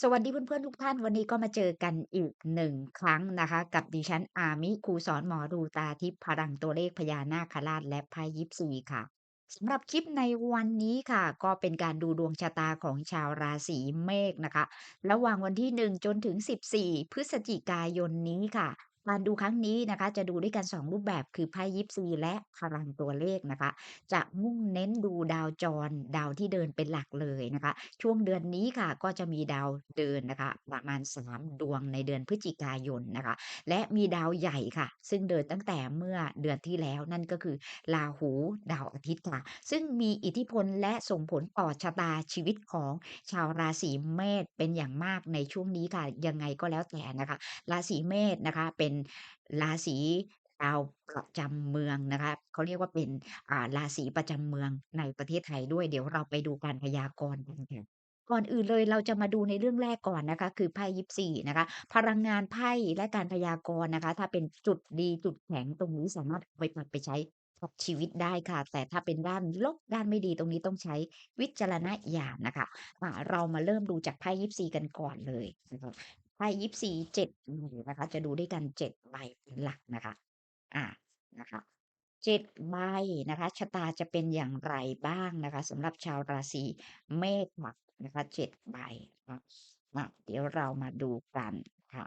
สวัสดีเพื่อนๆทุกท่าน วันนี้ก็มาเจอกันอีกหนึ่งครั้งนะคะ กับดิฉันอามิครูสอนหมอดูตาทิพย์พลังตัวเลขพญานาคราชและไพ่ยิปซีค่ะสำหรับคลิปในวันนี้ค่ะ ก็เป็นการดูดวงชะตาของชาวราศีเมษนะคะ ระหว่างวันที่ 1 จนถึง 14 พฤศจิกายนนี้ค่ะ การดูครั้งนี้นะคะ จะดูด้วยกัน 2 รูปแบบคือไพ่ยิปซีและพลังตัวเลขนะคะ จะมุ่งเน้นดูดาวจรดาวที่เดินเป็นหลักเลยนะคะ ช่วงเดือนนี้ค่ะก็จะมีดาวเดินนะคะประมาณ 3 ดวงในเดือนพฤศจิกายนนะคะ และมีดาวใหญ่ค่ะ ซึ่งเดินตั้งแต่เมื่อเดือนที่แล้วนั่นก็คือราหูดาวอาทิตย์ค่ะ ซึ่งมีอิทธิพลและส่งผลต่อชะตาชีวิตของชาวราศีเมษเป็นอย่างมากในช่วงนี้ค่ะยังไงก็แล้วแต่นะคะ ราศีเมษนะคะเป็นราศีดาวประจำเมืองนะคะเขาเรียกว่าเป็นอ่าราศีประจำเมืองในประเทศไทยด้วย เดี๋ยวเราไปดูการพยากรณ์กันค่ะก่อนอื่นเลยเราจะมาดูในเรื่องแรกก่อนนะคะ คือไพ่ยิปซีนะคะ พลังงานไพ่และการพยากรณ์นะคะ ถ้าเป็นจุดดีจุดแข็งตรงนี้สามารถเอาไปปรับไปใช้กับชีวิตได้ค่ะ แต่ถ้าเป็นด้านลบด้านไม่ดีตรงนี้ต้องใช้วิจารณญาณนะค่ะเรามาเริ่มดูจากไพ่ยิปซีกันก่อนเลย ไพ่ยิปซี7ใบนะคะ จะดูด้วยกัน7ใบเป็นหลักนะคะ อ่านะคะ7ใบนะคะชะตาจะเป็นอย่างไรบ้างนะคะสำหรับชาวราศีเมษค่ะนะคะ7ใบนะคะเดี๋ยวเรามาดูกันค่ะ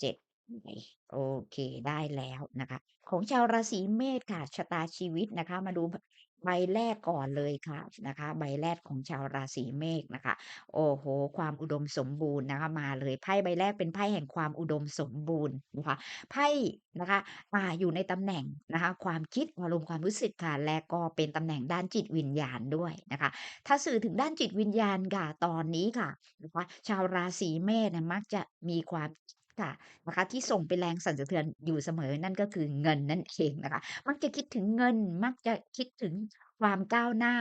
7ใบโอเคได้แล้วนะคะ ของชาวราศีเมษค่ะชะตาชีวิตนะคะ มาดู ใบแรกก่อนเลยค่ะนะคะ ใบแรกของชาวราศีเมษนะคะ โอ้โฮความอุดมสมบูรณ์นะคะมาเลยไพ่ใบแรกเป็นไพ่แห่งความอุดมสมบูรณ์นะคะไพ่นะคะอ่าอยู่ในตำแหน่งนะคะ ความคิดอารมณ์ความรู้สึกค่ะและก็เป็นตำแหน่งด้านจิตวิญญาณด้วยนะคะ ถ้าสื่อถึงด้านจิตวิญญาณค่ะตอนนี้ค่ะนะคะชาวราศีเมษเนี่ยมักจะมีความ ค่ะนะคะที่ส่งไปแรงสั่นสะเทือนอยู่เสมอนั่นก็คือเงินนั่นเองนะคะ มักจะคิดถึงเงิน มักจะคิดถึงความก้าวหน้า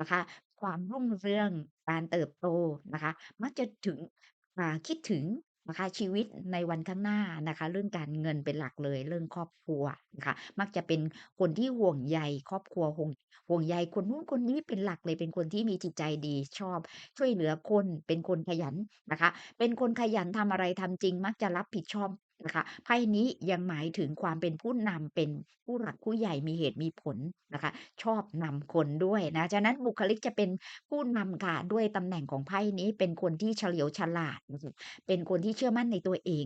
นะคะ ความรุ่งเรือง การเติบโตนะคะ มักจะถึงอ่าคิดถึง นะคะชีวิตในวันข้างหน้านะคะ เรื่องการเงินเป็นหลักเลยเรื่องครอบครัวนะคะมักจะเป็นคนที่ห่วงใยครอบครัวห่วงห่วงใยคนนู้นคนนี้เป็นหลักเลยเป็นคนที่มีจิตใจดีชอบ ช่วยเหลือคนเป็นคนขยันนะคะ เป็นคนขยันทำอะไรทำจริง มักจะรับผิดชอบ นะคะไพ่นี้ยังหมายถึงความเป็นผู้นำเป็นผู้หลักผู้ใหญ่มีเหตุมีผลนะคะ ชอบนำคนด้วยนะฉะนั้นบุคลิกจะเป็นผู้นำค่ะด้วยตำแหน่งของไพ่นี้เป็นคนที่เฉลียวฉลาด เป็นคนที่เชื่อมั่นในตัวเอง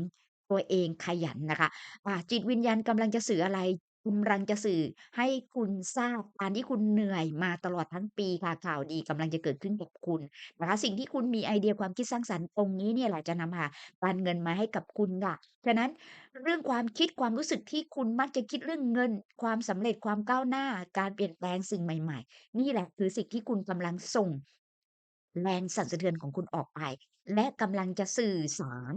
ตัวเองขยันนะคะะจิตวิญญาณกำลังจะสื่ออะไร กำลังจะสื่อให้คุณทราบการที่คุณเหนื่อยมาตลอดทั้งปีค่ะ ข่าวดีกำลังจะเกิดขึ้นกับคุณนะคะ สิ่งที่คุณมีไอเดียความคิดสร้างสรรค์ตรงนี้เนี่ยแหละจะนำพาการเงินมาให้กับคุณค่ะ ฉะนั้นเรื่องความคิดความรู้สึกที่คุณมักจะคิดเรื่องเงิน ความสำเร็จความก้าวหน้า การเปลี่ยนแปลงสิ่งใหม่ ๆ นี่แหละคือสิ่งที่คุณกำลังส่ง แรงสั่นสะเทือนของคุณออกไป และกำลังจะสื่อสาร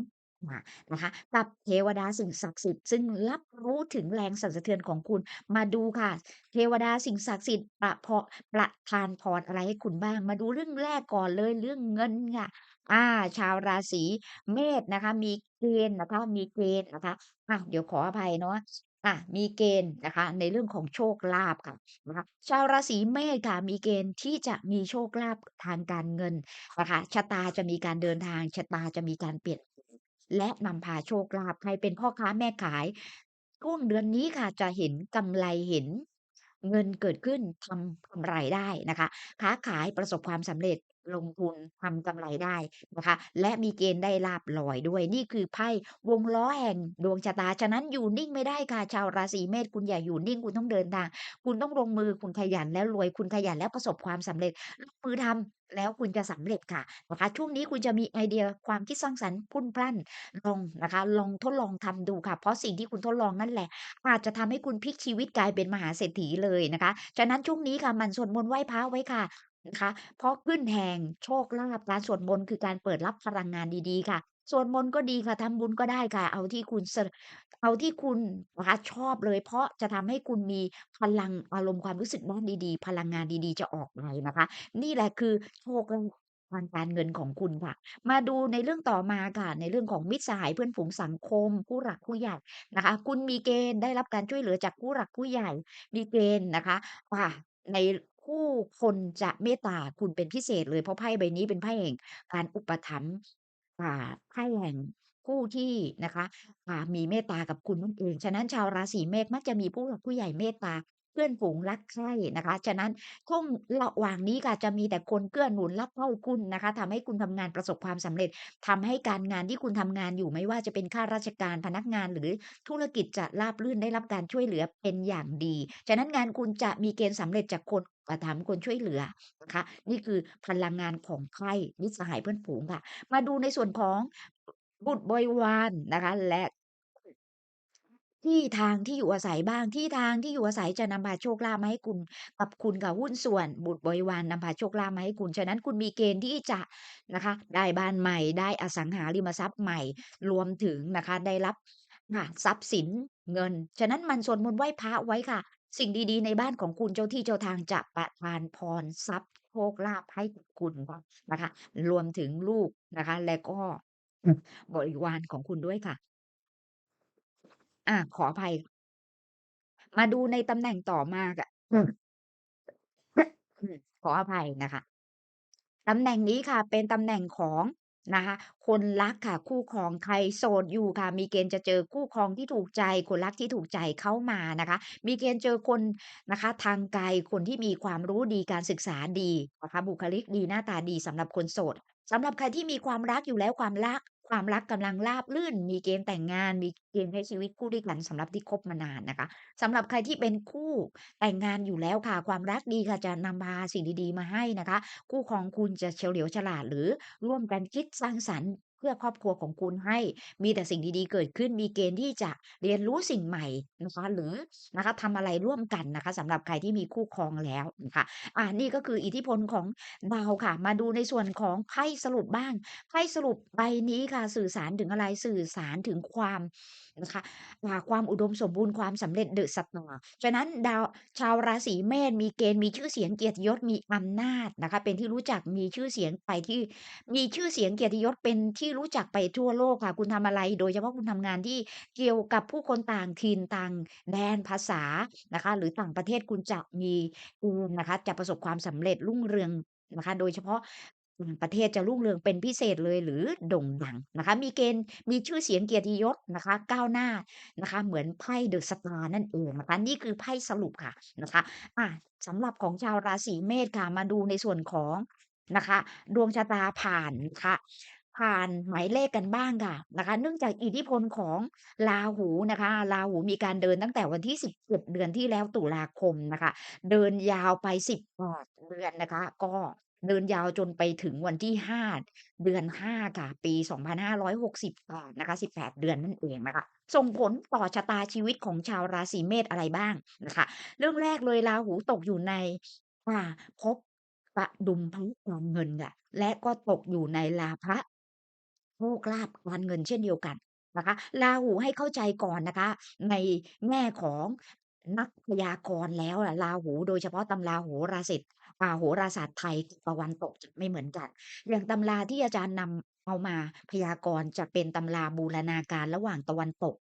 มานะคะกับเทวดาสิ่งศักดิ์สิทธิ์ซึ่งรับรู้ถึงแรงสั่นสะเทือนของคุณมาดูค่ะ เทวดาสิ่งศักดิ์สิทธิ์ประเพาะประทานพรอะไรให้คุณบ้าง มาดูเรื่องแรกก่อนเลยเรื่องเงินค่ะอาชาวราศีเมษนะคะ มีเกณฑ์นะคะมีเกณฑ์นะคะอาเดี๋ยวขออภัยเนาะอามีเกณฑ์นะคะ ในเรื่องของโชคลาภค่ะนะคะชาวราศีเมษค่ะมีเกณฑ์ที่จะมีโชคลาภทางการเงินนะคะชะตาจะมีการเดินทางชะตาจะมีการเปลี่ยน และนำพาโชคลาภใครเป็นพ่อค้าแม่ขายช่วงเดือนนี้ค่ะจะเห็นกำไรเห็นเงินเกิดขึ้นทำกำไรได้นะคะ ค้าขายประสบความสำเร็จ ลงทุนทำกำไรได้นะคะ และมีเกณฑ์ได้ลาภลอยด้วย นี่คือไพ่วงล้อแห่งดวงชะตา ฉะนั้นอยู่นิ่งไม่ได้ค่ะ ชาวราศีเมษคุณอย่าอยู่นิ่งคุณต้องเดินทาง คุณต้องลงมือคุณขยันแล้วรวยคุณขยันแล้วประสบความสำเร็จลงมือทำแล้วคุณจะสำเร็จค่ะนะคะช่วงนี้คุณจะมีไอเดียความคิดสร้างสรรค์พุ่นพรั่นลองนะคะ ลองทดลองทำดูค่ะ เพราะสิ่งที่คุณทดลองนั่นแหละ อาจจะทำให้คุณพลิกชีวิตกลายเป็นมหาเศรษฐีเลยนะคะ ฉะนั้นช่วงนี้ค่ะมันสวดมนต์ไหว้พระไว้ค่ะ นะคะ เพราะขึ้นแห่งโชคลาภ การสวดมนต์ คือการเปิดรับพลังงานดี ๆ ค่ะ สวดมนต์ก็ดีค่ะ ทำบุญก็ได้ค่ะ เอาที่คุณ ส เอาที่คุณนะคะชอบเลย เพราะจะทำให้คุณมีพลัง อารมณ์ความรู้สึกด้านดี ๆ พลังงานดี ๆ จะออกไปนะคะ นี่แหละคือโชคลาภทางการเงินของคุณค่ะ มาดูในเรื่องต่อมาค่ะ ในเรื่องของมิตรสหาย เพื่อนฝูง สังคม ผู้หลักผู้ใหญ่นะคะ คุณมีเกณฑ์ได้รับการช่วยเหลือจากผู้หลักผู้ใหญ่ มีเกณฑ์นะคะอ่าใน ผู้คนจะเมตตาคุณเป็นพิเศษเลย เพราะไพ่ใบนี้เป็นไพ่แห่งการอุปถัมภ์ อ่า ไพ่แห่งผู้ที่นะคะ อ่า มีเมตตากับคุณนั่นเอง ฉะนั้นชาวราศีเมษมักจะมีผู้หลักผู้ใหญ่เมตตา เพื่อนฝูงรักใคร่นะคะ ฉะนั้นช่วงระหว่างนี้ค่ะจะมีแต่คนเกื้อหนุนรักใคร่คุณนะคะทำให้คุณทำงานประสบความสำเร็จ ทำให้การงานที่คุณทำงานอยู่ไม่ว่าจะเป็นข้าราชการพนักงานหรือธุรกิจจะราบรื่นได้รับการช่วยเหลือเป็นอย่างดี ฉะนั้นงานคุณจะมีเกณฑ์สำเร็จจากคน อุปถัมคนช่วยเหลือนะคะ นี่คือพลังงานของไพ่มิตรสหายเพื่อนฝูงค่ะ มาดูในส่วนของบุตรบริวารนะคะ และ ที่ทางที่อยู่อาศัยบ้างที่ทางที่อยู่อาศัยจะนำพาโชคลาภมาให้คุณกับคุณกับหุ้นส่วน บุตรบริวารนำพาโชคลาภมาให้คุณ ฉะนั้นคุณมีเกณฑ์ที่จะนะคะ ได้บ้านใหม่ได้อสังหาริมทรัพย์ใหม่ รวมถึงนะคะ ได้รับค่ะทรัพย์สินเงิน ฉะนั้นมันสวดมนต์ไหว้พระไว้ค่ะ สิ่งดีๆ ในบ้านของคุณเจ้าที่เจ้าทางจะประทานพรทรัพย์โชคลาภให้กับคุณนะคะ รวมถึงลูกนะคะ และก็อืมบริวารของคุณด้วยค่ะอาขออภัย มาดูในตำแหน่งต่อมาค่ะอืมอืมขออภัยนะคะตำแหน่งนี้ค่ะ เป็นตำแหน่งของ นะคะ คนรักค่ะคู่ครองใครโสดอยู่ค่ะ มีเกณฑ์จะเจอคู่ครองที่ถูกใจ คนรักที่ถูกใจเข้ามานะคะ มีเกณฑ์เจอคนนะคะ ทางไกลคนที่มีความรู้ดีการศึกษาดีนะคะบุคลิกดีหน้าตาดีสำหรับคนโสดสำหรับใครที่มีความรักอยู่แล้วความรัก ความรักกำลังราบรื่น มีเกณฑ์แต่งงาน มีเกณฑ์ใช้ชีวิตคู่ด้วยกันสำหรับที่คบมานานนะคะ สำหรับใครที่เป็นคู่แต่งงานอยู่แล้วค่ะ ความรักดีค่ะจะนำพาสิ่งดี ๆ มาให้นะคะ คู่ครองคุณจะเฉลียวฉลาด หรือร่วมกันคิดสร้างสรรค์ พื่อครอบครัวของคุณให้มีแต่สิ่งดีๆเกิดขึ้นมีเกณฑ์ที่จะเรียนรู้สิ่งใหม่นะคะหรือนะคะทำอะไรร่วมกันนะคะสำหรับใครที่มีคู่ครองแล้วนะคะอ่านี่ก็คืออิทธิพลของดาวค่ะ มาดูในส่วนของไพ่สรุปบ้างไพ่สรุปใบนี้ค่ะ สื่อสารถึงอะไรสื่อสารถึงความนะคะความอุดมสมบูรณ์ความสำเร็จ The Star ฉะนั้นดาวชาวราศีเมษมีเกณฑ์มีชื่อเสียงเกียรติยศมีอำนาจนะคะ เป็นที่รู้จักมีชื่อเสียงไปที่มีชื่อเสียงเกียรติยศเป็นที่รู้จักไปทั่วโลกค่ะ คุณทำอะไร โดยเฉพาะคุณทำงานที่เกี่ยวกับผู้คนต่างถิ่นต่างแดนภาษานะคะ หรือต่างประเทศคุณจะมีเกณนะคะ จะประสบความสำเร็จรุ่งเรืองนะคะ โดยเฉพาะประเทศจะรุ่งเรืองเป็นพิเศษเลยหรือโด่งดังนะคะ มีเกณฑ์มีชื่อเสียงเกียรติยศนะคะ ก้าวหน้านะคะ เหมือนไพ่ The Star นั่นเองนะคะนี่คือไพ่สรุปค่ะนะคะอ่าสำหรับของชาวราศีเมษค่ะมาดูในส่วนของนะคะ ดวงชะตาผ่านนะคะ ผ่านหมายเลขกันบ้างค่ะนะคะ เนื่องจากอิทธิพลของราหูนะคะราหูมีการเดินตั้งแต่วันที่17เดือนที่แล้วตุลาคมนะคะ เดินยาวไป18เดือนนะคะ ก็เดินยาวจนไปถึงวันที่5เดือน5ค่ะ ปี2568นะคะ18เดือนนั่นเองนะคะ ส่งผลต่อชะตาชีวิตของชาวราศีเมษอะไรบ้างนะคะ เรื่องแรกเลยราหูตกอยู่ในอ่าภพกดุมพการเงินค่ะและก็ตกอยู่ในลาภะ โชคลาภการเงินเช่นเดียวกันนะคะราหูให้เข้าใจก่อนนะคะ ในแง่ของนักพยากรณ์แล้วอะราหูโดยเฉพาะตำราโหราศิษย์อ่าโหราศาสตร์ไทยกับตะวันตกจะไม่เหมือนกัน อย่างตำราที่อาจารย์นำเอามาพยากรณ์จะเป็นตำราบูรณาการระหว่างตะวันตก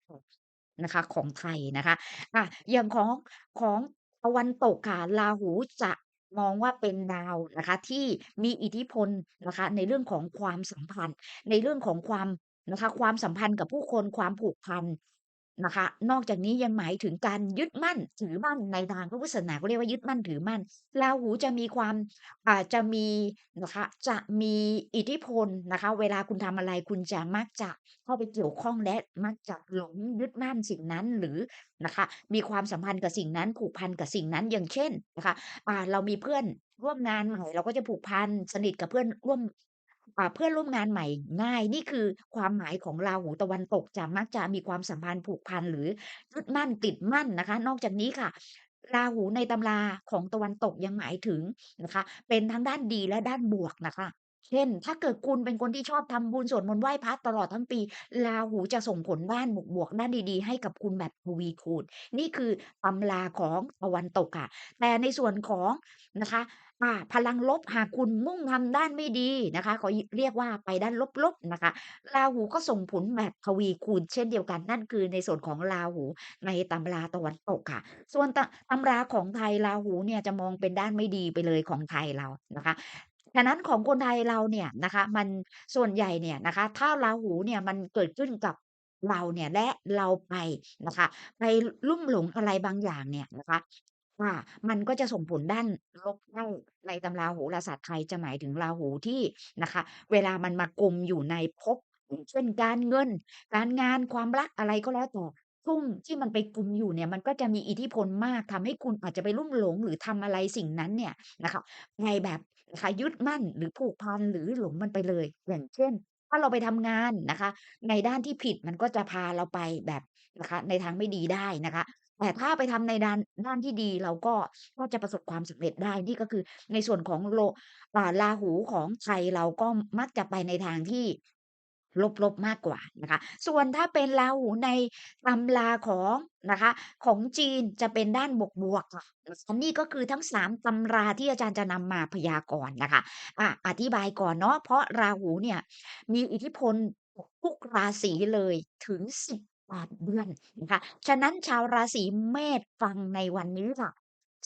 นะคะ ของไทยนะคะอาอย่างของของตะวันตกค่ะราหูจะ มองว่าเป็นดาวนะคะที่มีอิทธิพลนะคะในเรื่องของความสัมพันธ์ ในเรื่องของความนะคะความสัมพันธ์กับผู้คนความผูกพัน นะคะ นอกจากนี้ยังหมายถึงการยึดมั่นถือมั่นในทางพระพุทธศาสนาเขาเรียกว่ายึดมั่นถือมั่นราหูจะมีความอาจะมีนะคะจะมีอิทธิพลนะคะ เวลาคุณทำอะไรคุณจะมักจะเข้าไปเกี่ยวข้องและมักจะหลงยึดมั่นสิ่งนั้นหรือนะคะ มีความสัมพันธ์กับสิ่งนั้นผูกพันกับสิ่งนั้นอย่างเช่นนะคะเรามีเพื่อนร่วมงานใหม่เราก็จะผูกพันสนิทกับเพื่อนร่วม เพื่อนร่วมงานใหม่ง่าย นี่คือความหมายของราหูตะวันตกจะมักจะมีความสัมพันธ์ผูกพันหรือยึดมั่นติดมั่นนะคะ นอกจากนี้ค่ะราหูในตำราของตะวันตกยังหมายถึงนะคะ เป็นทั้งด้านดีและด้านบวกนะคะ เช่น ถ้าเกิดคุณเป็นคนที่ชอบทำบุญสวดมนต์ไหว้พระตลอดทั้งปีราหูจะส่งผลด้านบวกๆด้านดีๆ ให้กับคุณแบบทวีคูณนี่คือตำราของตะวันตกค่ะ แต่ในส่วนของนะคะอ่าพลังลบหากคุณมุ่งทำด้านไม่ดีนะคะเขาเรียกว่าไปด้านลบๆนะคะ ราหูก็ส่งผลแบบทวีคูณเช่นเดียวกันนั่นคือในส่วนของราหูในตำราตะวันตกค่ะ ส่วนตตำราของไทยราหูเนี่ยจะมองเป็นด้านไม่ดีไปเลยของไทยเรานะคะ ฉะนั้นของคนไทยเราเนี่ยนะคะ มันส่วนใหญ่เนี่ยนะคะ ถ้าราหูเนี่ยมันเกิดขึ้นกับเราเนี่ยและเราไปนะคะ ไปลุ่มหลงอะไรบางอย่างเนี่ยนะคะอ่ามันก็จะส่งผลด้านลบได้ในตำราโหราศาสตร์ไทยจะหมายถึงราหูที่นะคะ เวลามันมากุมอยู่ในภพเช่นการเงิน การงานความรักอะไรก็แล้วแต่ทุ่งที่มันไปกุมอยู่เนี่ยมันก็จะมีอิทธิพลมากทำให้คุณอาจจะไปลุ่มหลงหรือทำอะไรสิ่งนั้นเนี่ยนะคะในแบบ นะคะ ยึดมั่นหรือผูกพันหรือหลงมันไปเลย อย่างเช่น ถ้าเราไปทำงานนะคะ ในด้านที่ผิดมันก็จะพาเราไปแบบนะคะ ในทางไม่ดีได้นะคะ แต่ถ้าไปทำในด้านด้านที่ดีเราก็ก็จะประสบความสำเร็จได้ นี่ก็คือในส่วนของโลอ่าราหูของไทยเราก็มักจะไปในทางที่ ลบๆมากกว่านะคะ ส่วนถ้าเป็นราหูในตำราของนะคะ ของจีนจะเป็นด้านบวกๆอันนี้ก็คือทั้ง3ตำราที่อาจารย์จะนำมาพยากรณ์นะคะอะอธิบายก่อนเนาะเพราะราหูเนี่ยมีอิทธิพลกุกราศีเลยถึง18เดือนนะคะฉะนั้นชาวราศีเมษฟังในวันนี้ค่ะ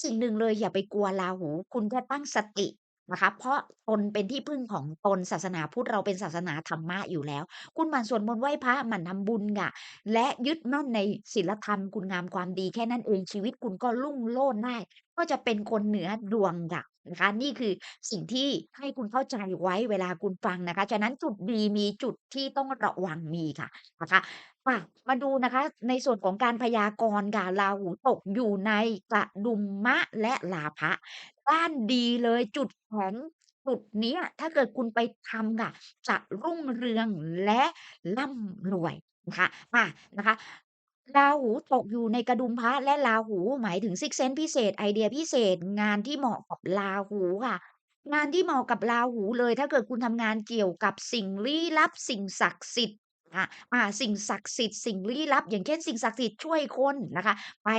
สิ่งหนึ่งเลยอย่าไปกลัวราหู คุณแค่ตั้งสติ นะคะ เพราะตนเป็นที่พึ่งของตนศาสนาพุทธเราเป็นศาสนาธรรมะอยู่แล้ว คุณหมั่นสวดมนต์ไหว้พระหมั่นทำบุญค่ะและยึดมั่นในศีลธรรมคุณงามความดีแค่นั้นเองชีวิตคุณก็รุ่งโรจน์ได้ ก็จะเป็นคนเหนือดวงค่ะ นะคะนี่คือสิ่งที่ให้คุณเข้าใจไว้เวลาคุณฟังนะคะ ฉะนั้นจุดดีมีจุดที่ต้องระวังมีค่ะนะคะอะมาดูนะคะในส่วนของการพยากรณ์ค่ะราหูตกอยู่ในกระดุมมะและลาภะด้านดีเลยจุดแข็งจุดเนี้ยถ้าเกิดคุณไปทำค่ะ จะรุ่งเรืองและร่ำรวยนะคะอะนะคะ ราหูตกอยู่ในกระดุมพระและราหูหมายถึงซิกเซนพิเศษไอเดียพิเศษ งานที่เหมาะกับราหูค่ะ งานที่เหมาะกับราหูเลย ถ้าเกิดคุณทำงานเกี่ยวกับสิ่งลี้ลับ สิ่งศักดิ์สิทธิ์อะอาสิ่งศักดิ์สิทธิ์สิ่งลี้ลับ อย่างเช่นสิ่งศักดิ์สิทธิ์ช่วยคนนะคะ ไป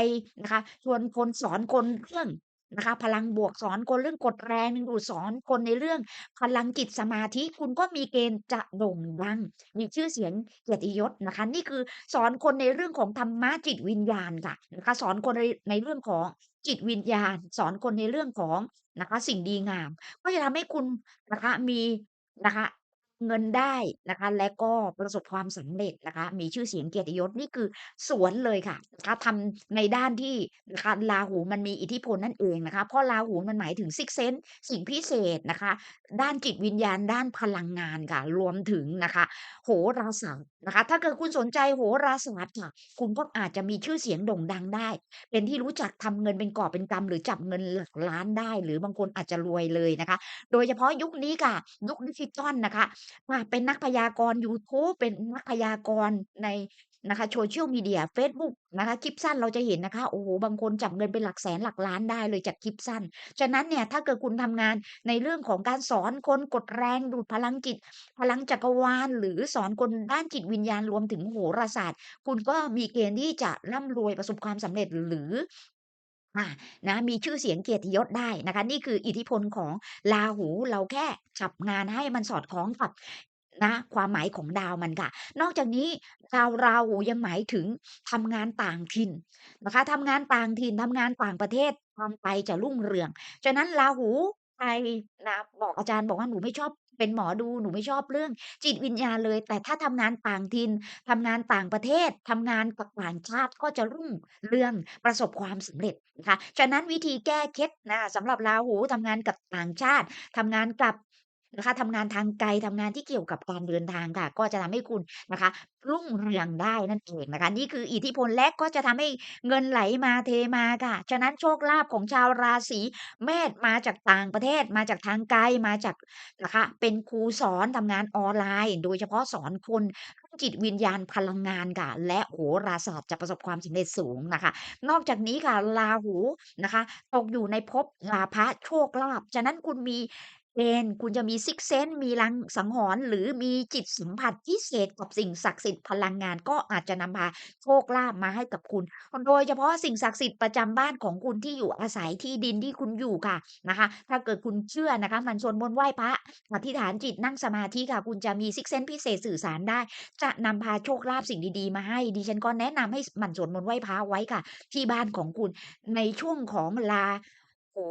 นะคะชวนคนสอนคนเรื่อง นะคะ พลังบวกสอนคนเรื่องกฎแรงดึงดูดสอนคนในเรื่องพลังจิตสมาธิ คุณก็มีเกณฑ์จะโด่งดัง มีชื่อเสียงเกียรติยศนะคะ นี่คือสอนคนในเรื่องของธรรมะจิตวิญญาณค่ะนะคะสอนคนในในเรื่องของจิตวิญญาณ สอนคนในเรื่องของนะคะ สิ่งดีงาม ก็จะทำให้คุณนะคะมีนะคะ เงินได้นะคะ และก็ประสบความสำเร็จนะคะ มีชื่อเสียงเกียรติยศนี่คือสวนเลยค่ะนะคะทำในด้านที่นะคะราหูมันมีอิทธิพลนั่นเองนะคะ เพราะราหูมันหมายถึงซิกเซนสิ่งพิเศษนะคะ ด้านจิตวิญญาณด้านพลังงานค่ะ รวมถึงนะคะ โหราศาสตร์นะคะ ถ้าเกิดคุณสนใจโหราศาสตร์ค่ะคุณก็อาจจะมีชื่อเสียงโด่งดังได้ เป็นที่รู้จักทำเงินเป็นกอบเป็นกำหรือจับเงินหลักล้านได้ หรือ บางคนอาจจะรวยเลยนะคะ โดยเฉพาะยุคนี้ค่ะ ยุคดิจิทัลนะคะอาเป็นนักพยากรณ์ยูทูบ เป็นนักพยากรณ์ในนะคะ Social Media เฟซบุ๊กนะคะ คลิปสั้นเราจะเห็นนะคะ โอ้โฮ บางคนจับเงินเป็นหลักแสน หลักล้านได้เลยจากคลิปสั้น ฉะนั้นเนี่ย ถ้าเกิดคุณทำงานในเรื่องของการสอนคน กดแรง ดูดพลังจิต พลังจักรวาล หรือสอนคนด้านจิตวิญญาณ รวมถึงโหราศาสตร์ คุณก็มีเกณฑ์ที่จะร่ำรวย ประสบความสำเร็จ หรือ นะมีชื่อเสียงเกียรติยศได้นะคะ นี่คืออิทธิพลของราหูเราแค่จับงานให้มันสอดคล้องกับนะความหมายของดาวมันค่ะ นอกจากนี้ดาวราหูยังหมายถึงทำงานต่างถิ่นนะคะทำงานต่างถิ่นทำงานต่างประเทศทำไปจะรุ่งเรือง ฉะนั้นราหูไปนะบอกอาจารย์บอกว่า"หนูไม่ชอบ เป็นหมอดูหนูไม่ชอบเรื่องจิตวิญญาณเลย"แต่ถ้าทำงานต่างถิ่นทำงานต่างประเทศทำงานกับต่างชาติก็จะรุ่งเรืองประสบความสำเร็จนะคะฉะนั้นวิธีแก้เคล็ดนะสำหรับราหูทำงานกับต่างชาติทำงานกับ นะคะทำงานทางไกลทำงานที่เกี่ยวกับการเดินทางค่ะ ก็จะทำให้คุณนะคะ รุ่งเรืองได้นั่นเองนะคะ นี่คืออิทธิพลและก็จะทำให้เงินไหลมาเทมาค่ะ ฉะนั้นโชคลาภของชาวราศีเมษมาจากต่างประเทศ มาจากทางไกลมาจากนะคะ เป็นครูสอนทำงานออนไลน์ โดยเฉพาะสอนคนจิตวิญญาณพลังงานค่ะ และโหราศาสตร์จะประสบความสำเร็จสูงนะคะ นอกจากนี้ค่ะราหูนะคะ ตกอยู่ในภพลาภะโชคลาภฉะนั้นคุณมี ณฑ์คุณจะมีซิกเซนมีลางสังหรณ์หรือมีจิตสัมผัสพิเศษกับสิ่งศักดิ์สิทธิ์พลังงานก็อาจจะนำพาโชคลาภมาให้กับคุณ โดยเฉพาะสิ่งศักดิ์สิทธิ์ประจำบ้านของคุณที่อยู่อาศัยที่ดินที่คุณอยู่ค่ะนะคะ ถ้าเกิดคุณเชื่อนะคะมันสวดมนไหว้พระอธิษฐานจิตนั่งสมาธิค่ะ คุณจะมีซิกเซนพิเศษสื่อสารได้ จะนำพาโชคลาภสิ่งดีๆ มาให้ดิฉันก็แนะนำให้หมั่นสวดมนต์ไหว้พระไว้ค่ะ ที่บ้านของคุณในช่วงของราโหู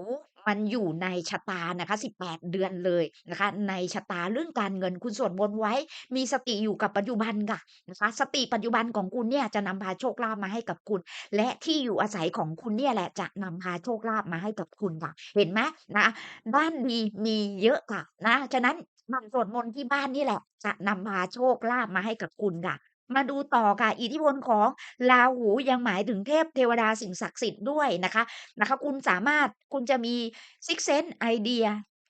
มันอยู่ในชะตานะคะ 18 เดือนเลยนะคะ ในชะตาเรื่องการเงินคุณสวดมนต์ไว้ มีสติอยู่กับปัจจุบันค่ะนะคะสติปัจจุบันของคุณเนี่ยจะนำพาโชคลาภมาให้กับคุณ และที่อยู่อาศัยของคุณเนี่ยแหละจะนำพาโชคลาภมาให้กับคุณค่ะ เห็นไหมนะบ้านดีมีเยอะค่ะนะฉะนั้นมันสวดมนต์ที่บ้านนี่แหละ จะนำพาโชคลาภมาให้กับคุณค่ะ มาดูต่อค่ะ อิทธิพลของราหูยังหมายถึงเทพเทวดาสิ่งศักดิ์สิทธิ์ด้วยนะคะนะคะ คุณสามารถคุณจะมีซิกเซนไอเดีย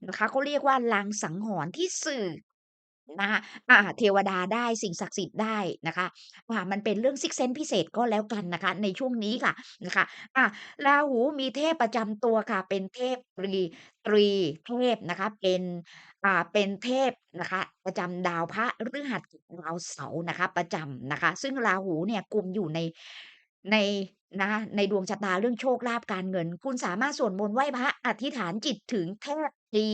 นะคะเขาเรียกว่าลางสังหรณ์ที่สื่อ นะคะอ่าเทวดาได้สิ่งศักดิ์สิทธิ์ได้นะคะอ่ามันเป็นเรื่อง Sixth Sense พิเศษก็แล้วกันนะคะ ในช่วงนี้ค่ะนะคะอ่าราหูมีเทพประจำตัวค่ะ เป็นเทพตรีตรีเทพนะคะ เป็นอ่าเป็นเทพนะคะ ประจำดาวพระฤหัสกับดาวเสาร์นะคะ ประจำนะคะ ซึ่งราหูเนี่ยกลุ่มอยู่ในในนะคะในดวงชะตาเรื่องโชคลาภการเงิน คุณสามารถสวดมนต์ไหว้พระอธิษฐานจิตถึงเทพตรี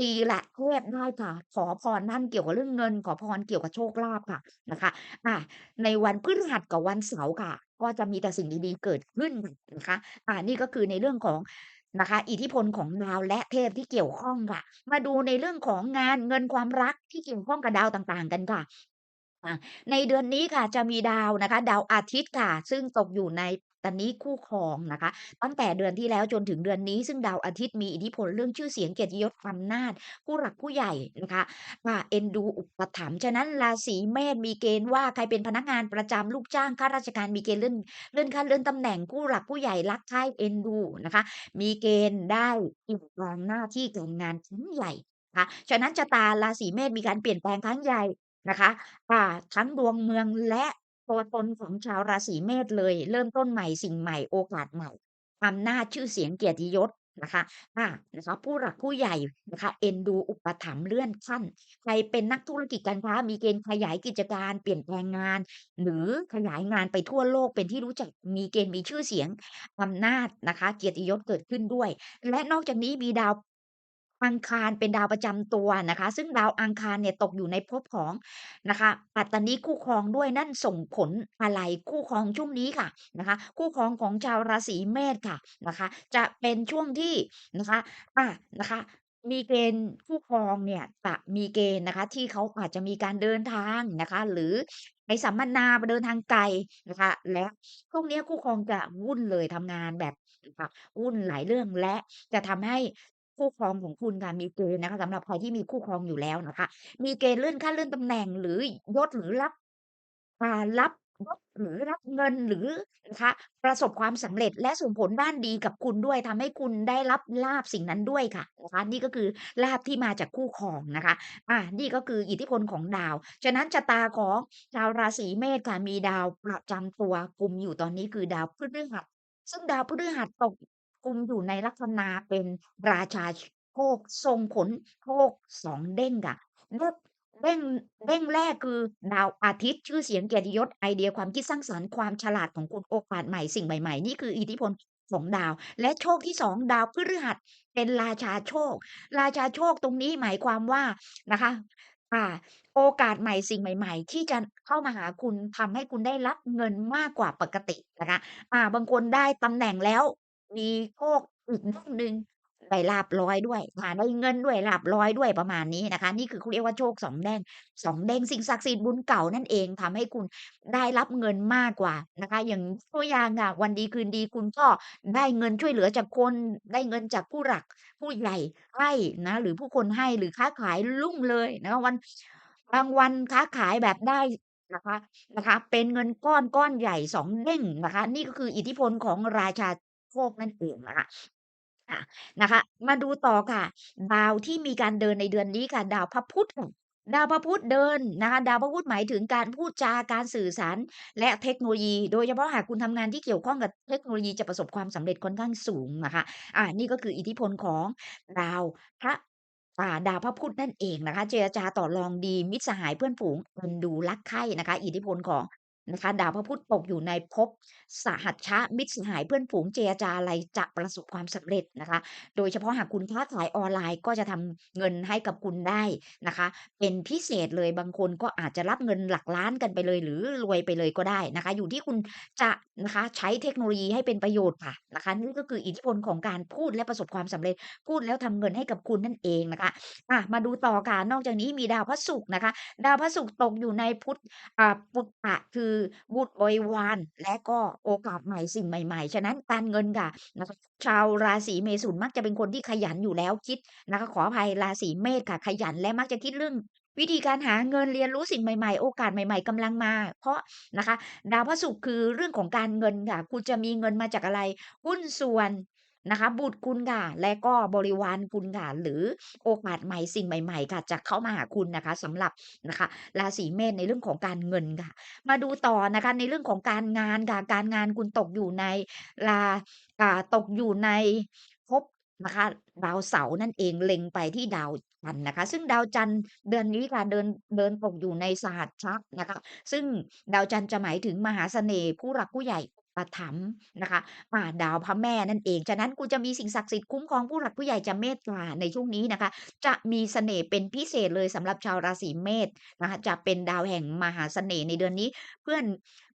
ตีแหละเทพได้ค่ะ ขอพรท่านเกี่ยวกับเรื่องเงิน ขอพรเกี่ยวกับโชคลาภค่ะนะคะอ่าในวันพฤหัสกับวันเสาร์ค่ะ ก็จะมีแต่สิ่งดีๆเกิดขึ้นนะคะอ่านี่ก็คือในเรื่องของนะคะ อิทธิพลของดาวและเทพที่เกี่ยวข้องค่ะ มาดูในเรื่องของงานเงินความรักที่เกี่ยวข้องกับดาวต่างๆ กันค่ะ ในเดือนนี้ค่ะจะมีดาวนะคะ ดาวอาทิตย์ค่ะ ซึ่งตกอยู่ในตอนนี้คู่ครองนะคะ ตั้งแต่เดือนที่แล้วจนถึงเดือนนี้ ซึ่งดาวอาทิตย์มีอิทธิพลเรื่องชื่อเสียงเกียรติยศอำนาจผู้หลักผู้ใหญ่นะคะอ่าเอ็นดูอุปถัมภ์ฉะนั้นราศีเมษมีเกณฑ์ว่าใครเป็นพนักงานประจำลูกจ้างข้าราชการมีเกณฑ์เลื่อนเลื่อนขั้นเลื่อนตำแหน่งผู้หลักผู้ใหญ่รักใคร่เอ็นดูนะคะ มีเกณฑ์ได้เปลี่ยนแปลงหน้าที่การงานครั้งใหญ่นะคะฉะนั้นชะตาราศีเมษมีการเปลี่ยนแปลงครั้งใหญ่ นะคะ อ่า ทั้งดวงเมืองและตัวตนของชาวราศีเมษเลย เริ่มต้นใหม่สิ่งใหม่โอกาสใหม่อำนาจชื่อเสียงเกียรติยศนะคะอานะคะผู้หลักผู้ใหญ่นะคะเอ็นดูอุปถัมภ์เลื่อนขั้นใครเป็นนักธุรกิจการค้ามีเกณฑ์ขยายกิจการเปลี่ยนแปลงงาน หรือขยายงานไปทั่วโลกเป็นที่รู้จักมีเกณฑ์มีชื่อเสียงอำนาจนะคะ เกียรติยศเกิดขึ้นด้วย และนอกจากนี้มีดาว อังคารเป็นดาวประจำตัวนะคะ ซึ่งดาวอังคารเนี่ยตกอยู่ในภพของนะคะปัตตนิคู่ครองด้วยนั่นส่งผลอะไรคู่ครองช่วงนี้ค่ะนะคะ คู่ครองของชาวราศีเมษค่ะนะคะ จะเป็นช่วงที่นะคะอานะคะมีเกณฑ์คู่ครองเนี่ยจะมีเกณฑ์นะคะ ที่เขาอาจจะมีการเดินทางนะคะ หรือไปสัมมนาไปเดินทางไกลนะคะ และช่วงนี้คู่ครองจะวุ่นเลยทำงานแบบวุ่นหลายเรื่องและจะทำให้ คู่ครองของคุณค่ะมีเกณฑ์นะคะสำหรับใครที่มีคู่ครองอยู่แล้วนะคะ มีเกณฑ์เลื่อนขั้นเลื่อนตำแหน่งหรือยศหรือรับอ่ารับยศหรือรับเงินหรือนะคะประสบความสำเร็จและส่งผลด้านดีกับคุณด้วยทำให้คุณได้รับลาภสิ่งนั้นด้วยค่ะนะคะนี่ก็คือลาภที่มาจากคู่ครองนะคะอ่านี่ก็คืออิทธิพลของดาว ฉะนั้นชะตาของชาวราศีเมษค่ะมีดาวประจำตัวกุมอยู่ตอนนี้คือดาวพฤหัสซึ่งดาวพฤหัสตก กุมอยู่ในลัคนาเป็นราชาโชคทรงผลโชคสองเด้งค่ะเด้งเด้งเด้งแรกคือดาวอาทิตย์ชื่อเสียงเกียรติยศไอเดียความคิดสร้างสรรค์ความฉลาดของคุณโอกาสใหม่สิ่งใหม่ๆ นี่คืออิทธิพลของดาว และโชคที่สองดาวพฤหัสเป็นราชาโชค ราชาโชคตรงนี้หมายความว่านะคะอ่าโอกาสใหม่สิ่งใหม่ๆ ที่จะเข้ามาหาคุณทำให้คุณได้รับเงินมากกว่าปกตินะคะอ่าบางคนได้ตำแหน่งแล้ว มีโชคอีกด้านหนึ่ง ได้ลาภร้อยด้วย ค่ะ ได้เงินด้วย ลาภร้อยด้วย ประมาณนี้นะคะ นี่คือเขาเรียกว่าโชคสองแด้งสองเด้ง สิ่งศักดิ์สิทธิ์บุญเก่านั่นเอง ทำให้คุณได้รับเงินมากกว่านะคะ อย่างตัวอย่างค่ะวันดีคืนดีคุณก็ได้เงินช่วยเหลือจากคน ได้เงินจากผู้หลักผู้ใหญ่ให้นะ หรือผู้คนให้ หรือค้าขายรุ่งเลยนะคะ วัน บางวันค้าขายแบบได้ นะคะ นะคะ เป็นเงินก้อน ก้อนใหญ่สองเด้งนะคะ นี่ก็คืออิทธิพลของราชา โชคนั่นเองนะคะค่ะนะคะ มาดูต่อค่ะ ดาวที่มีการเดินในเดือนนี้ค่ะ ดาวพระพุธดาวพระพุธเดินนะคะดาวพระพุธหมายถึงการพูดจาการสื่อสารและเทคโนโลยี โดยเฉพาะหากคุณทำงานที่เกี่ยวข้องกับเทคโนโลยีจะประสบความสำเร็จค่อนข้างสูงนะคะอ่านี่ก็คืออิทธิพลของดาวพระดาวพระพุธนั่นเองนะคะ เจรจาต่อรองดีมิตรสหายเพื่อนฝูงเอ็นดูรักใคร่นะคะ อิทธิพลของ นะคะดาวพระพุธตกอยู่ในภพสหัชชะมิตรสหายเพื่อนฝูงเจรจาอะไรจะประสบความสำเร็จนะคะ โดยเฉพาะหากคุณค้าขายออนไลน์ก็จะทำเงินให้กับคุณได้นะคะ เป็นพิเศษเลยบางคนก็อาจจะรับเงินหลักล้านกันไปเลย หรือรวยไปเลยก็ได้นะคะ อยู่ที่คุณจะนะคะใช้เทคโนโลยีให้เป็นประโยชน์ค่ะนะคะนี่ก็คืออิทธิพลของการพูดและประสบความสำเร็จ พูดแล้วทำเงินให้กับคุณนั่นเองนะคะอะมาดูต่อค่ะนอกจากนี้มีดาวพระศุกร์นะคะ ดาวพระศุกร์ตกอยู่ในพุทธอ่าปุตตะคือบุตรบริวารและก็โอกาสใหม่สิ่งใหม่ ๆ ฉะนั้นการเงินค่ะนะคะชาวราศีเมถุนมักจะเป็นคนที่ขยันอยู่แล้วคิดนะคะขออภัยราศีเมษค่ะขยันและมักจะคิดเรื่องวิธีการหาเงินเรียนรู้สิ่งใหม่ๆ โอกาสใหม่ ๆกำลังมา เพราะนะคะ ดาวพระศุกร์คือเรื่องของการเงินค่ะ คุณจะมีเงินมาจากอะไร หุ้นส่วน นะคะ บุตรคุณค่ะ และก็บริวารคุณค่ะ หรือโอกาสใหม่สิ่งใหม่ ๆ ค่ะ จะเข้ามาหาคุณนะคะสำหรับนะคะ ราศีเมษในเรื่องของการเงินค่ะ มาดูต่อนะคะในเรื่องของการงานค่ะ การงานคุณตกอยู่ในราอ่าตกอยู่ในภพนะคะดาวเสาร์นั่นเองเล็งไปที่ดาวจันทร์นะคะ ซึ่งดาวจันทร์เดือนนี้ค่ะเดินเดินตกอยู่ในสหัสชชะนะคะ ซึ่งดาวจันทร์จะหมายถึงมหาเสน่ห์ผู้หลักผู้ใหญ่ อุปถัมนะคะอ่าดาวพระแม่นั่นเอง ฉะนั้นคุณจะมีสิ่งศักดิ์สิทธิ์คุ้มครองผู้หลักผู้ใหญ่จะเมตตาในช่วงนี้นะคะ จะมีเสน่ห์เป็นพิเศษเลยสำหรับชาวราศีเมษนะคะจะเป็นดาวแห่งมหาเสน่ห์ในเดือนนี้ เพื่อน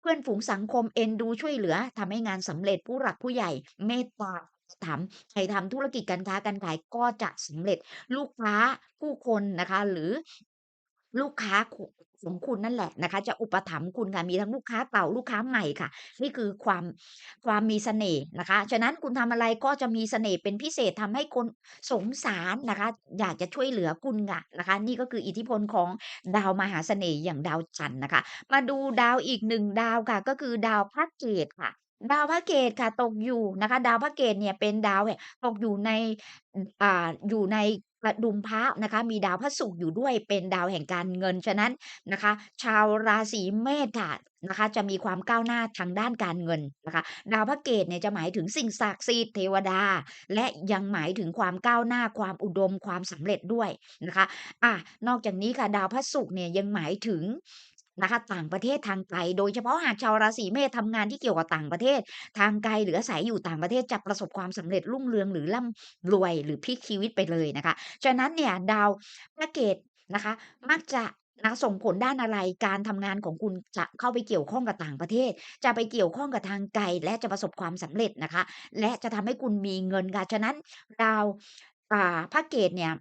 เพื่อนฝูงสังคมเอ็นดูช่วยเหลือทำให้งานสำเร็จผู้หลักผู้ใหญ่เมตตาอุปถัมใครทำธุรกิจการค้าการขายก็จะสำเร็จลูกค้าผู้คนนะคะ หรือลูกค้า ของคุณนั่นแหละนะคะ จะอุปถัมภ์คุณค่ะมีทั้งลูกค้าเก่าลูกค้าใหม่ค่ะ นี่คือความความมีเสน่ห์นะคะ ฉะนั้นคุณทำอะไรก็จะมีเสน่ห์เป็นพิเศษทำให้คนสงสารนะคะ อยากจะช่วยเหลือคุณค่ะนะคะ นี่ก็คืออิทธิพลของดาวมหาเสน่ห์อย่างดาวจันทร์นะคะ มาดูดาวอีก1ดาวค่ะ ก็คือดาวพระเกตค่ะดาวพระเกตค่ะตกอยู่นะคะ ดาวพระเกตเนี่ยเป็นดาวเนี่ยตกอยู่ในอ่าอยู่ใน ดุมพระนะคะ มีดาวพระศุกร์อยู่ด้วยเป็นดาวแห่งการเงินฉะนั้นนะคะ ชาวราศีเมษค่ะนะคะจะมีความก้าวหน้าทางด้านการเงินนะคะดาวพระเกตเนี่ยจะหมายถึงสิ่งศักดิ์สิทธิ์เทวดา และยังหมายถึงความก้าวหน้าความอุดมความสำเร็จด้วยนะคะอะนอกจากนี้ค่ะดาวพระศุกร์เนี่ยยังหมายถึง นะคะต่างประเทศทางไกล โดยเฉพาะหากชาวราศีเมษทำงานที่เกี่ยวกับต่างประเทศ ทางไกลหรืออาศัยอยู่ต่างประเทศจะประสบความสำเร็จรุ่งเรืองหรือร่ำรวยหรือพลิกชีวิตไปเลยนะคะฉะนั้นเนี่ยดาวพระเกตนะคะ มักจะนะส่งผลด้านอะไรการทำงานของคุณจะเข้าไปเกี่ยวข้องกับต่างประเทศ จะไปเกี่ยวข้องกับทางไกลและจะประสบความสำเร็จนะคะ และจะทำให้คุณมีเงินค่ะฉะนั้นดาวอ่าพระเกตเนี่ย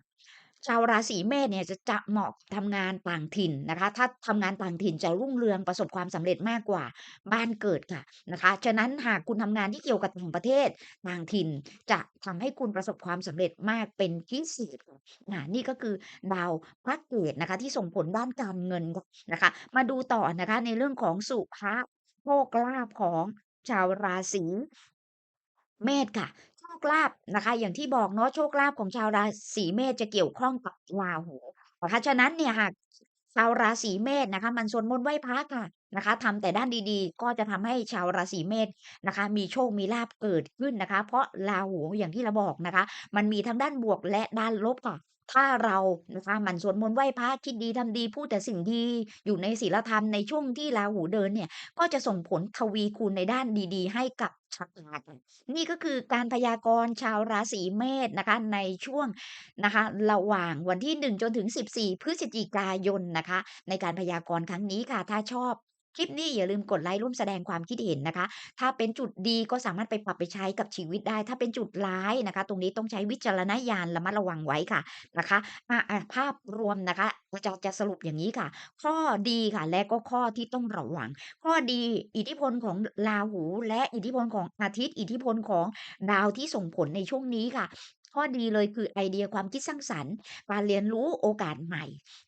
ชาวราศีเมษเนี่ยจะจะเหมาะทำงานต่างถิ่นนะคะ ถ้าทำงานต่างถิ่นจะรุ่งเรืองประสบความสำเร็จมากกว่าบ้านเกิดค่ะนะคะ ฉะนั้นหากคุณทำงานที่เกี่ยวกับต่างประเทศต่างถิ่น จะทำให้คุณประสบความสำเร็จมากเป็นพิเศษค่ะนี่ก็คือดาวพระเกตนะคะ ที่ส่งผลด้านการเงินนะคะ มาดูต่อนะคะในเรื่องของสุภะโชคลาภของชาวราศีเมษค่ะ โชคลาภนะคะ อย่างที่บอกเนาะโชคลาภของชาวราศีเมษจะเกี่ยวข้องกับราหูนะคะฉะนั้นเนี่ยหากชาวราศีเมษนะคะ มันสวดมนต์ไหว้พระค่ะนะคะทำแต่ด้านดีๆ ก็จะทำให้ชาวราศีเมษนะคะ มีโชคมีลาภเกิดขึ้นนะคะ เพราะราหูอย่างที่เราบอกนะคะ มันมีทั้งด้านบวกและด้านลบค่ะ ถ้าเรานะคะหมั่นสวดมนต์ไหว้พระคิดดีทำดีพูดแต่สิ่งดีอยู่ในศีลธรรมในช่วงที่ราหูเดินเนี่ย ก็จะส่งผลทวีคูณในด้านดี ๆ ให้กับชะตาค่ะนี่ก็คือการพยากรณ์ชาวราศีเมษนะคะในช่วงนะคะระหว่างวันที่ 1 จนถึง 14 พฤศจิกายนนะคะ ในการพยากรณ์ครั้งนี้ค่ะถ้าชอบ คลิปนี้อย่าลืมกดไลก์ร่วมแสดงความคิดเห็นนะคะ ถ้าเป็นจุดดีก็สามารถไปปรับไปใช้กับชีวิตได้ ถ้าเป็นจุดร้ายนะคะ ตรงนี้ต้องใช้วิจารณญาณระมัดระวังไว้ค่ะนะคะะะภาพรวมนะคะจะจะสรุปอย่างงี้ค่ะ ข้อดีค่ะ และก็ข้อที่ต้องระวัง ข้อดีอิทธิพลของราหู และอิทธิพลของอาทิตย์ อิทธิพลของดาวที่ส่งผลในช่วงนี้ค่ะข้อดีเลยคือไอเดียความคิดสร้างสรรค์ การเรียนรู้โอกาสใหม่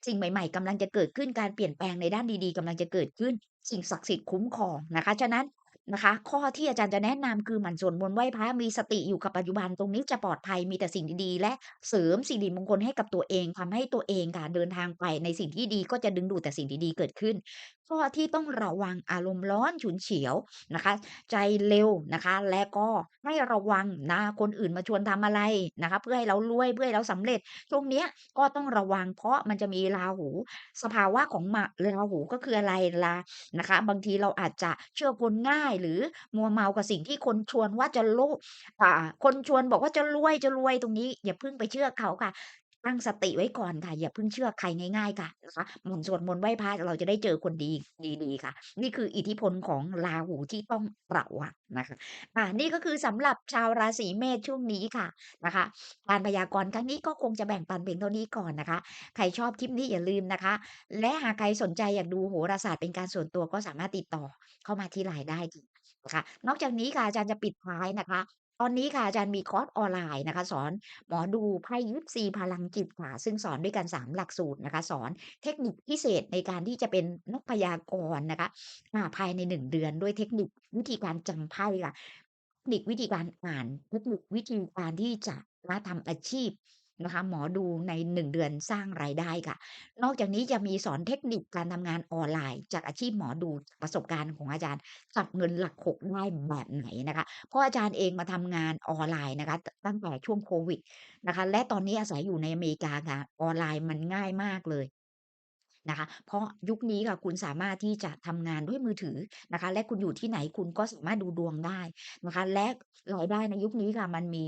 สิ่งใหม่ ๆกำลังจะเกิดขึ้นการเปลี่ยนแปลงในด้านดีๆกำลังจะเกิดขึ้น สิ่งศักดิ์สิทธิ์คุ้มครองนะคะ ฉะนั้นนะคะ ข้อที่อาจารย์จะแนะนำคือหมั่นสวดมนต์ไหว้พระมีสติอยู่กับปัจจุบันตรงนี้จะปลอดภัยมีแต่สิ่งดีๆและเสริมสิริมงคลให้กับตัวเองทำให้ตัวเองการเดินทางไปในสิ่งที่ดีก็จะดึงดูดแต่สิ่งดีๆเกิดขึ้นข้อที่ต้องระวังอารมณ์ร้อนฉุนเฉียวนะคะ ใจเร็วนะคะ และก็ให้ระวังนะคนอื่นมาชวนทำอะไรนะคะ เพื่อให้เรารวยเพื่อให้เราสำเร็จช่วงเนี้ยก็ต้องระวังเพราะมันจะมีราหู สภาวะของมะราหูก็คืออะไรรานะคะ บางทีเราอาจจะเชื่อคนง่ายหรือมัวเมากับสิ่งที่คนชวนว่าจะโลภอ่าคนชวนบอกว่าจะรวยจะรวยตรงนี้ อย่าเพิ่งไปเชื่อเขาค่ะ ตั้งสติไว้ก่อนค่ะ อย่าเพิ่งเชื่อใครง่ายๆค่ะนะคะหมั่นสวดมนต์ไหว้พระเราจะได้เจอคนดีดีๆค่ะ นี่คืออิทธิพลของราหูที่ต้องระวังนะคะอ่านี่ก็คือสำหรับชาวราศีเมษช่วงนี้ค่ะนะคะการพยากรณ์ครั้งนี้ก็คงจะแบ่งปันเพียงเท่านี้ก่อนนะคะ ใครชอบคลิปนี้อย่าลืมนะคะ และหากใครสนใจอยากดูโหราศาสตร์เป็นการส่วนตัวก็สามารถติดต่อเข้ามาที่ LINE ได้นะคะนอกจากนี้ค่ะอาจารย์จะปิดท้ายนะคะ ตอนนี้ค่ะอาจารย์มีคอร์สออนไลน์นะคะ สอนหมอดูไพ่ยิปซีพลังจิตค่ะ ซึ่งสอนด้วยกัน 3 หลักสูตรนะคะ สอนเทคนิคพิเศษในการที่จะเป็นนักพยากรณ์นะคะภายใน 1 เดือนด้วยเทคนิควิธีการจำไพ่ค่ะเทคนิควิธีการอ่าน เทคนิควิธีการที่จะมาทำอาชีพ นะคะหมอดูใน 1 เดือนสร้างรายได้ค่ะ นอกจากนี้จะมีสอนเทคนิคการทำงานออนไลน์ จากอาชีพหมอดูประสบการณ์ของอาจารย์จับเงินหลักหกได้แบบไหนนะคะเพราะอาจารย์เองมาทำงานออนไลน์นะคะตตั้งแต่ช่วงโควิดนะคะและตอนนี้อาศัยอยู่ในอเมริกาค่ะออนไลน์มันง่ายมากเลย นะคะ เพราะยุคนี้ค่ะคุณสามารถที่จะทำงานด้วยมือถือนะคะ และคุณอยู่ที่ไหนคุณก็สามารถดูดวงได้นะคะ และรายได้ในยุคนี้ค่ะมันมี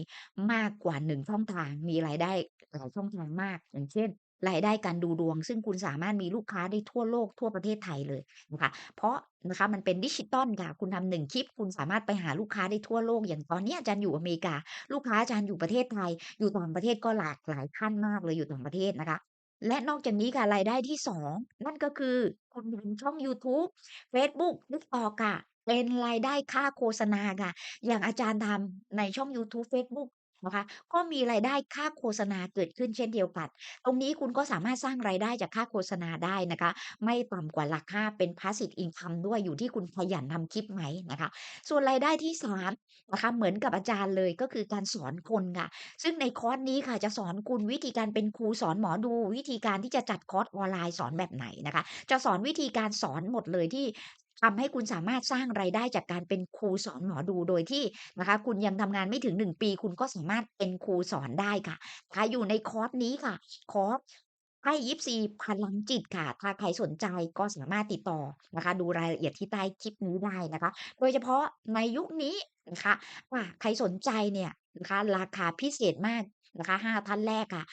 มากกว่า1ช่องทาง มีรายได้หลายช่องทางมาก อย่างเช่นรายได้การดูดวง ซึ่งคุณสามารถมีลูกค้าได้ทั่วโลกทั่วประเทศไทยเลยนะคะเพราะนะคะมันเป็นดิจิทัลค่ะคุณทำ1คลิป คุณสามารถไปหาลูกค้าได้ทั่วโลก อย่างตอนนี้อาจารย์อยู่อเมริกา ลูกค้าอาจารย์อยู่ประเทศไทย อยู่ต่างประเทศก็หลากหลายท่านมากเลยอยู่ต่างประเทศนะคะ และนอกจากนี้ค่ะ รายได้ที่ 2 นั่นก็คือคุณทำช่องยูทูบ เฟซบุ๊ก TikTok ค่ะ เป็นรายได้ค่าโฆษณาค่ะ อย่างอาจารย์ทำในช่องยูทูบ เฟซบุ๊ก นะคะ ก็มีรายได้ค่าโฆษณาเกิดขึ้นเช่นเดียวกัน ตรงนี้คุณก็สามารถสร้างรายได้จากค่าโฆษณาได้นะคะ ไม่ต่ำกว่าหลักห้าเป็น Passive Income ด้วยอยู่ที่คุณขยันทำคลิปไหมนะคะ ส่วนรายได้ที่3นะคะเหมือนกับอาจารย์เลยก็คือการสอนคนค่ะ ซึ่งในคอร์สนี้ค่ะจะสอนคุณวิธีการเป็นครูสอนหมอดูวิธีการที่จะจัดคอร์สออนไลน์สอนแบบไหนนะคะ จะสอนวิธีการสอนหมดเลยที่ ทำให้คุณสามารถสร้างรายได้จากการเป็นครูสอนหมอดูโดยที่นะคะ คุณยังทำงานไม่ถึง 1 ปี คุณก็สามารถเป็นครูสอนได้ค่ะนะคะอยู่ในคอร์สนี้ค่ะ คอร์สไพ่ยิปซีพลังจิตค่ะ ถ้าใครสนใจก็สามารถติดต่อนะคะ ดูรายละเอียดที่ใต้คลิปนี้ได้นะคะ โดยเฉพาะในยุคนี้นะคะอ่าใครสนใจเนี่ยนะคะราคาพิเศษมาก นะคะ5ท่านแรกค่ะ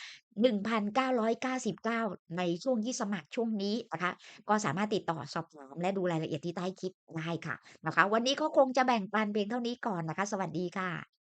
1,999ในช่วงที่สมัครช่วงนี้นะคะ ก็สามารถติดต่อสอบถามและดูรายละเอียดที่ใต้คลิปได้ค่ะนะคะ วันนี้ก็คงจะแบ่งปันเพียงเท่านี้ก่อนนะคะ สวัสดีค่ะ